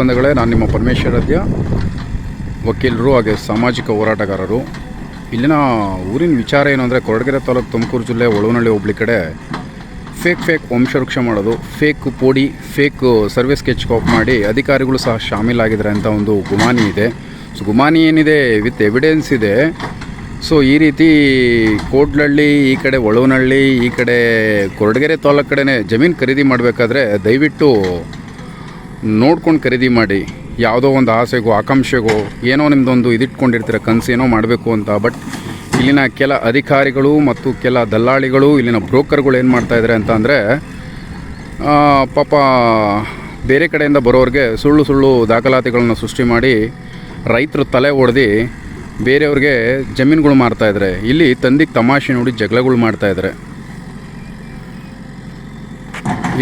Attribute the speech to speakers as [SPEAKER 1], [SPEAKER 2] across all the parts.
[SPEAKER 1] ಬಂಧುಗಳೇ, ನಾನು ನಿಮ್ಮ ಪರಮೇಶ್ವರದ್ಯ ವಕೀಲರು ಹಾಗೆ ಸಾಮಾಜಿಕ ಹೋರಾಟಗಾರರು. ಇಲ್ಲಿನ ಊರಿನ ವಿಚಾರ ಏನು ಅಂದರೆ ಕೊರಟಗೆರೆ ತಾಲೂಕು ತುಮಕೂರು ಜಿಲ್ಲೆ ಒಳವನಹಳ್ಳಿ ಹೋಬಳಿ ಕಡೆ ಫೇಕ್ ಫೇಕ್ ವಂಶವೃಕ್ಷ ಮಾಡೋದು ಫೇಕ್ ಪೋಡಿ ಫೇಕ್ ಸರ್ವಿಸ್ ಸ್ಕೆಚ್ ಕಾಪ್ ಮಾಡಿ ಅಧಿಕಾರಿಗಳು ಸಹ ಶಾಮೀಲಾಗಿದ್ದಾರೆ ಅಂತ ಒಂದು ಗುಮಾನಿ ಇದೆ. ಸೊ ಗುಮಾನಿ ಏನಿದೆ ವಿತ್ ಎವಿಡೆನ್ಸ್ ಇದೆ. ಸೊ ಈ ರೀತಿ ಕೋಡ್ಲಹಳ್ಳಿ ಈ ಕಡೆ ಒಳವನಹಳ್ಳಿ ಈ ಕಡೆ ಕೊರಟಗೆರೆ ತಾಲೂಕು ಕಡೆನೇ ಜಮೀನು ಖರೀದಿ ಮಾಡಬೇಕಾದ್ರೆ ದಯವಿಟ್ಟು ನೋಡ್ಕೊಂಡು ಖರೀದಿ ಮಾಡಿ, ಯಾವುದೋ ಒಂದು ಆಸೆಗೋ, ಆಕಾಂಕ್ಷೆಗೋ, ಏನೋ ನಿಮ್ಮದೊಂದು ಇದಿಟ್ಕೊಂಡಿರ್ತೀರ, ಕನಸು ಏನೋ ಮಾಡಬೇಕು ಅಂತ. ಬಟ್ ಇಲ್ಲಿನ ಕೆಲ ಅಧಿಕಾರಿಗಳು ಮತ್ತು ಕೆಲ ದಲ್ಲಾಳಿಗಳು, ಇಲ್ಲಿನ ಬ್ರೋಕರ್ಗಳು ಏನು ಮಾಡ್ತಾಯಿದ್ದಾರೆ ಅಂತ ಅಂದರೆ ಪಾಪ ಬೇರೆ ಕಡೆಯಿಂದ ಬರೋರಿಗೆ ಸುಳ್ಳು ಸುಳ್ಳು ದಾಖಲಾತಿಗಳನ್ನು ಸೃಷ್ಟಿ ಮಾಡಿ ರೈತರು ತಲೆ ಒಡೆದು ಬೇರೆಯವ್ರಿಗೆ ಜಮೀನುಗಳು ಮಾರ್ತಾಯಿದ್ದಾರೆ ಇಲ್ಲಿ ತಂದಿಗೆ ತಮಾಷೆ ನೋಡಿ ಜಗಳಗಳು ಮಾಡ್ತಾಯಿದ್ದಾರೆ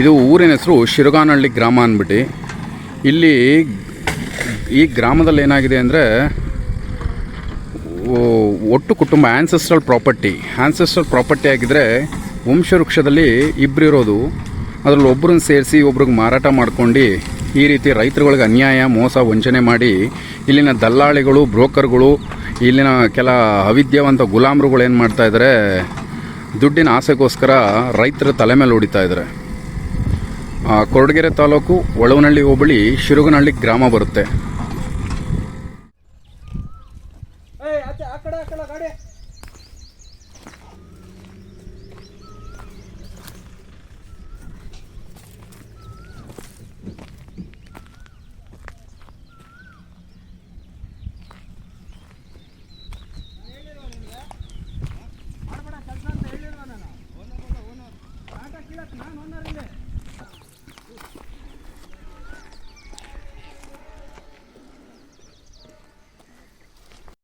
[SPEAKER 1] ಇದು ಊರಿನ ಹೆಸರು ಶಿರಗಾನಹಳ್ಳಿ ಗ್ರಾಮ ಅಂದ್ಬಿಟ್ಟು ಇಲ್ಲಿ ಈ ಗ್ರಾಮದಲ್ಲಿ ಏನಾಗಿದೆ ಅಂದರೆ ಒಟ್ಟು ಕುಟುಂಬ ಆ್ಯನ್ಸೆಸ್ಟ್ರಲ್ ಪ್ರಾಪರ್ಟಿ ಆ್ಯನ್ಸೆಸ್ಟ್ರಲ್ ಪ್ರಾಪರ್ಟಿ ಆಗಿದ್ದರೆ ವಂಶವೃಕ್ಷದಲ್ಲಿ ಇಬ್ಬರು ಇರೋದು, ಅದರಲ್ಲಿ ಒಬ್ಬರನ್ನು ಸೇರಿಸಿ ಒಬ್ರಿಗೆ ಮಾರಾಟ ಮಾಡ್ಕೊಂಡು ಈ ರೀತಿ ರೈತರುಗಳಿಗೆ ಅನ್ಯಾಯ, ಮೋಸ, ವಂಚನೆ ಮಾಡಿ ಇಲ್ಲಿನ ದಲ್ಲಾಳಿಗಳು, ಬ್ರೋಕರ್ಗಳು, ಇಲ್ಲಿನ ಕೆಲ ಅವಿದ್ಯಾವಂತ ಗುಲಾಮರುಗಳು ಏನು ಮಾಡ್ತಾ ಇದ್ದಾರೆ ದುಡ್ಡಿನ ಆಸೆಗೋಸ್ಕರ ರೈತರ ತಲೆ ಮೇಲೆ ಹೊಡಿತಾ ಇದ್ದಾರೆ ಕೊರಟಗೆರೆ ತಾಲೂಕು ಒಳವನಹಳ್ಳಿ ಹೋಬಳಿ ಶಿರುಗನಹಳ್ಳಿ ಗ್ರಾಮ ಬರುತ್ತೆ.
[SPEAKER 2] ನಾನು?